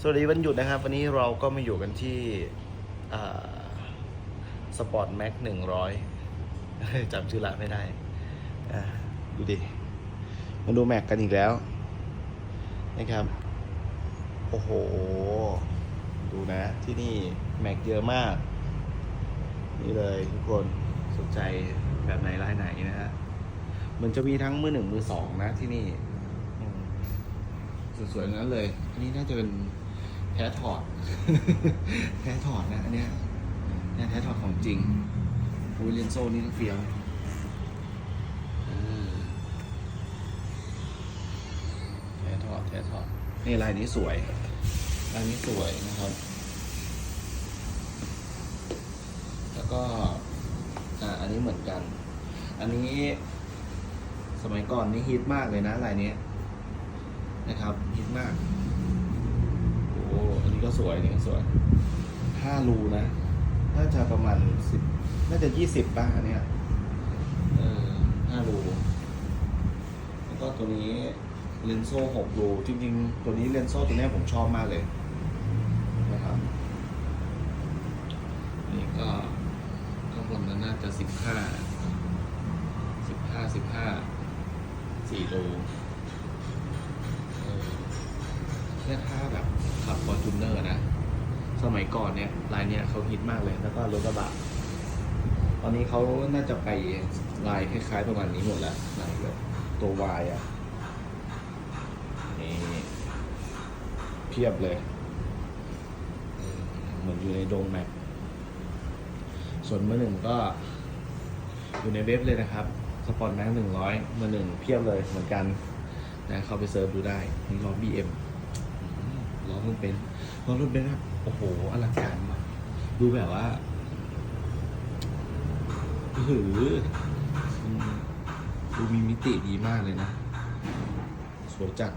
สวัสดีวันหยุดนะครับ วันนี้เราก็มาอยู่กันที่สปอร์ตแม็กหนึ่งร้อยจำชื่อร้านไม่ได้อะดูดิมาดูแม็กกันอีกแล้วนะครับ โอ้โห ดูนะที่นี่แม็กเยอะมาก นี่เลยทุกคนสนใจแบบไหนร้านไหนนะฮะมันจะมีทั้งมือหนึ่งมือสองนะที่นี่สวยๆนั้นเลย อันนี้น่าจะเป็น แท้ถอด แท้ถอดนะอันเนี้ยเนี่ยแท้ถอดของจริงอุ้ยเลนโซ่นี่ต้องเฟี้ยวเออแท้ถอดแท้ถอดนี่ลายนี้สวยลายนี้สวยนะครับ แล้วก็อ่าอันนี้เหมือนกัน อันนี้สมัยก่อนนี่ฮิตมากเลยนะลายนี้นะครับฮิตมากโอ้อันนี้ ก็สวยอันนี้ก็สวยห้ารูนะน่าจะประมาณสิบน่าจะยี่สิบป่ะอันเนี้ยเออห้ารูแล้วก็ตัวนี้เลนโซ่หกรูจริงๆ ตัวนี้เลนโซ่ตัวเนี้ยผมชอบมากเลยนะครับนี่ก็ข้างบนนั้นน่าจะสิบห้าสิบห้าสิบห้าสี่โขับฟอร์จูเนอร์นะ สมัยก่อนเนี่ยลายเนี้ยเขาฮิตมากเลย แล้วก็รถกระบะ ตอนนี้เขาน่าจะไปลายคล้ายๆประมาณนี้หมดแล้วลายแบบตัววายอะนี่เพียบเลย เหมือนอยู่ในโดงแม็กส่วนเมื่อหนึ่งก็อยู่ในเว็บเลยนะครับ สปอร์ตแม็กหนึ่งร้อยเมาหนึ่งเพียบเลยเหมือนกันนะเข้าไปเซิร์ฟดูได้นี่ล้อ BM อืม ล้อรุ่นเป็นล้อรุ่นเป็นแบบโอ้โหอลังการมากดูแบบว่าหือดูมีมิติดีมากเลยนะ สวยจัด